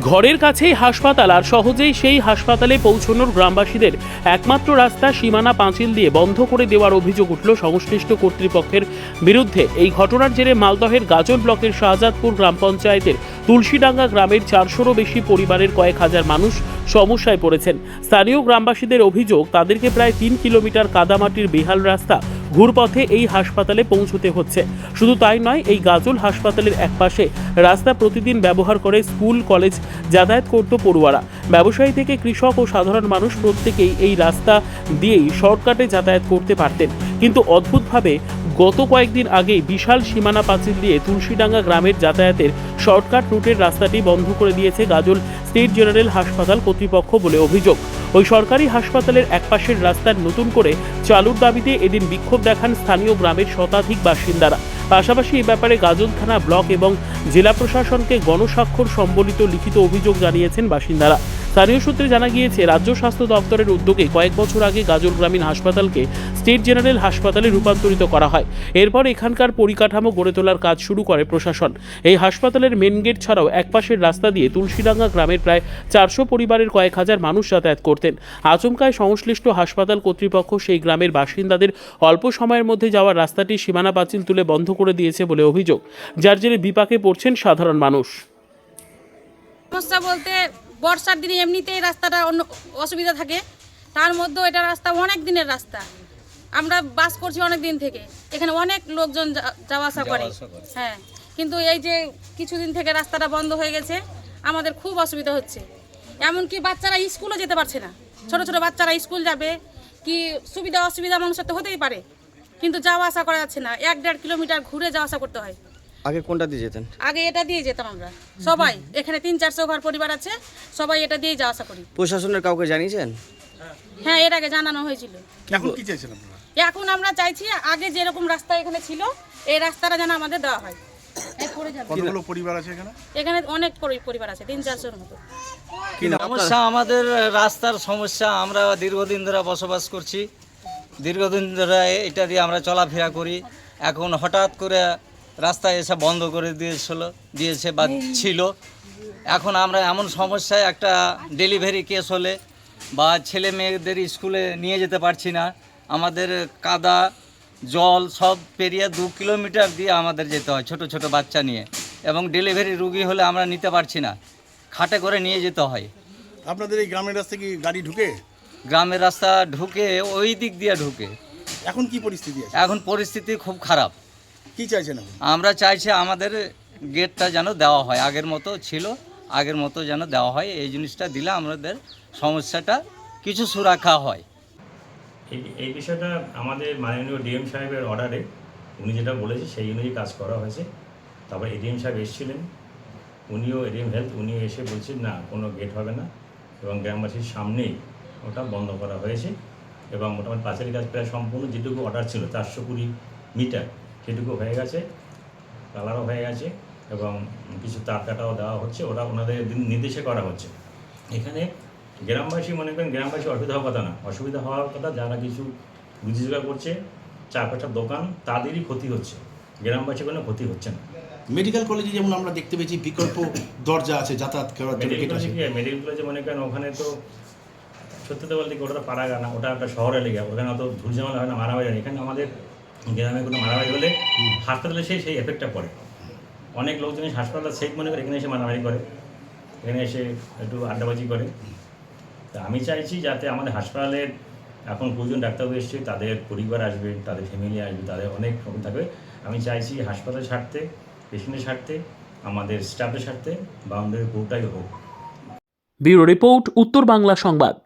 ঘরের কাছেই হাসপাতাল আর সহজেই সেই হাসপাতালে পৌঁছানোর গ্রামবাসীদের একমাত্র রাস্তা সীমানা পাঁচিল দিয়ে বন্ধ করে দেওয়ার অভিযোগ উঠল সংশ্লিষ্ট কর্তৃপক্ষের বিরুদ্ধে। এই ঘটনার জেরে মালদহের গাজল ব্লকের শাহজাদপুর গ্রাম পঞ্চায়েতের তুলসীডাঙ্গা গ্রামের চারশোরও বেশি পরিবারের কয়েক হাজার মানুষ সমস্যায় পড়েছেন। স্থানীয় গ্রামবাসীদের অভিযোগ, তাদেরকে প্রায় তিন কিলোমিটার কাদামাটির বেহাল রাস্তা ঘুরপথে এই হাসপাতালে পৌঁছতে হচ্ছে। শুধু তাই নয়, এই গাজল হাসপাতালের একপাশে রাস্তা প্রতিদিন ব্যবহার করে স্কুল, কলেজ যাতায়াত করত পড়ুয়ারা। ব্যবসায়ী থেকে কৃষক ও সাধারণ মানুষ প্রত্যেকেই এই রাস্তা দিয়েই শর্টকাটে যাতায়াত করতে পারতেন। কিন্তু অদ্ভুতভাবে গত কয়েকদিন আগেই বিশাল সীমানা পাঁচিল দিয়ে তুলসীডাঙ্গা গ্রামের যাতায়াতের শর্টকাট রুটের রাস্তাটি বন্ধ করে দিয়েছে গাজল স্টেট জেনারেল হাসপাতাল কর্তৃপক্ষ বলে অভিযোগ। ওই সরকারি হাসপাতালের একপাশের রাস্তার নতুন করে চালুর দাবিতে এদিন বিক্ষোভ দেখান স্থানীয় গ্রামের শতাধিক বাসিন্দারা। পাশাপাশি এ ব্যাপারে গাজল থানা ব্লক এবং জেলা প্রশাসনকে গণস্বাক্ষর সম্বলিত লিখিত অভিযোগ জানিয়েছেন বাসিন্দারা। স্থানীয় সূত্রে জানা গিয়েছে, রাজ্য স্বাস্থ্য দপ্তরের উদ্যোগে কয়েক বছর আগে গাজল গ্রামীণ হাসপাতালকে স্টেট জেনারেল হাসপাতালে রূপান্তরিত করা হয়। এরপর এখানকার পরিকাঠামো গড়ে তোলার কাজ শুরু করে প্রশাসন। এই হাসপাতালের মেন গেট ছাড়াও একপাশের রাস্তা দিয়ে তুলসীডাঙ্গা গ্রামের প্রায় চারশো পরিবারের কয়েক হাজার মানুষ যাতায়াত করতেন। আচমকায় সংশ্লিষ্ট হাসপাতাল কর্তৃপক্ষ সেই গ্রামের বাসিন্দাদের অল্প সময়ের মধ্যে যাওয়ার রাস্তাটি সীমানা পাঁচিল তুলে বন্ধ করে দিয়েছে বলে অভিযোগ। যার জেরে বিপাকে পড়ছেন সাধারণ মানুষ। সমস্যা বলতে বর্ষার দিনে এমনিতেই রাস্তাটা অন্য অসুবিধা থাকে। তার মধ্যেও এটা রাস্তা অনেক দিনের রাস্তা। আমরা বাস করছি অনেক দিন থেকে। এখানে অনেক লোকজন যা- যাওয়া আসা করে। হ্যাঁ। কিন্তু এই যে কিছুদিন থেকে রাস্তাটা বন্ধ হয়ে গেছে আমাদের খুব অসুবিধা হচ্ছে। এমনকি বাচ্চারা স্কুলে যেতে পারছে না। ছোট ছোট বাচ্চারা স্কুল যাবে কি সুবিধা অসুবিধা মানুষের তো হতেই পারে। কিন্তু যাওয়া আসা করা যাচ্ছে না। এক দেড় কিলোমিটার ঘুরে যাওয়া আসা করতে হয়। আগে কোনটা দিয়ে যেতেন? আগে এটা দিয়ে যেতাম আমরা। সবাই এখানে তিন চারশো ঘর পরিবার আছে সবাই এটা দিয়েই যাওয়া আসা করি। প্রশাসনের কাউকে জানিয়েছেন? হ্যাঁ এর আগে জানানো হয়েছিল। এখন কি চাইছেন আপনারা? এখন আমরা চাইছি আগে যেরকম রাস্তা এখানে ছিল এই রাস্তাটা যেন আমাদের দেওয়া হয়। এই পড়ে যাবে। কতগুলো পরিবার আছে এখানে? এখানে অনেক পরি- পরিবার আছে তিন চারশোর মতো? সমস্যা আমাদের রাস্তার সমস্যা আমরা দীর্ঘদিন ধরে বসবাস করছি। দীর্ঘদিন ধরে এটা দিয়ে আমরা চলাফেরা করি। এখন হঠাৎ করে রাস্তা এসে বন্ধ করে দিয়েছিল দিয়েছে বা ছিল। এখন আমরা এমন সমস্যায় একটা ডেলিভারি কেস হলে বা ছেলে মেয়েদের স্কুলে নিয়ে যেতে পারছি না। আমাদের কাদা জল সব পেরিয়ে দু কিলোমিটার দিয়ে আমাদের যেতে হয় ছোট ছোট বাচ্চা নিয়ে। এবং ডেলিভারি রুগী হলে আমরা নিতে পারছি না। খাটে করে নিয়ে যেতে হয়। আপনাদের এই গ্রামের রাস্তা কি গাড়ি ঢুকে? গ্রামের রাস্তা ঢুকে ওই দিক দিয়ে ঢুকে। এখন কি পরিস্থিতি এখন পরিস্থিতি খুব খারাপ। কি চাইছেন আমরা চাইছি আমাদের গেটটা যেন দেওয়া হয়। আগের মতো ছিল আগের মতো যেন দেওয়া হয়। এই জিনিসটা দিলে আমাদের সমস্যাটা কিছু সুরাখা হয়। এই এই বিষয়টা আমাদের মাননীয় ডিএম সাহেবের অর্ডারে উনি যেটা বলেছে সেই অনুযায়ী কাজ করা হয়েছে। তারপর এডিএম সাহেব এসেছিলেন। উনিও এডিএম হেলথ উনিও এসে বলছেন না কোনো গেট হবে না। এবং গ্রামবাসীর সামনেই ওটা বন্ধ করা হয়েছে। এবং মোটামুটি পাঁচালি কাজ প্রায় সম্পূর্ণ যেটুকু অর্ডার ছিল চারশো কুড়ি মিটার সেটুকু হয়ে গেছে কালারও হয়ে গেছে এবং কিছু তার কাটাও দেওয়া হচ্ছে ওরা ওনাদের নির্দেশে করা হচ্ছে। এখানে গ্রামবাসী মনে করেন গ্রামবাসী অসুবিধা হওয়ার কথা না অসুবিধা হওয়ার কথা যারা কিছু রোজগার করছে চার পাঁচটা দোকান তাদেরই ক্ষতি হচ্ছে গ্রামবাসী কোনো ক্ষতি হচ্ছে না। মেডিকেল কলেজে যেমন আমরা দেখতে পেয়েছি বিকল্প দরজা আছে যাতায়াত করার জন্য মেডিকেল কলেজে মেডিকেল কলেজে মনে করেন ওখানে তো সত্যি তো বলতে ওটা তো পাড়া গানা ওটা একটা শহরে লেগে ওখানে অত ধূল ঝামেলা হয় না মারামারি হয় না। এখানে আমাদের গ্রামে কোনো মারামারি হলে হাসপাতালে সেই সেই এফেক্টটা পড়ে। অনেক লোকজন হাসপাতাল সেফ মনে করে এখানে এসে মারামারি করে এখানে এসে একটু আড্ডাবাজি করে। তা আমি চাইছি যাতে আমাদের হাসপাতালের এখন প্রয়োজন ডাক্তারবাবু এসছে তাদের পরিবার আসবে তাদের ফ্যামিলি আসবে তাদের অনেক রকম থাকবে। আমি চাইছি হাসপাতাল ছাড়তে পেশেন্টের স্বার্থে আমাদের স্টাফের স্বার্থে বাউন্ডারি পুরোটাই হোক। ব্যুরো রিপোর্ট উত্তর বাংলা সংবাদ।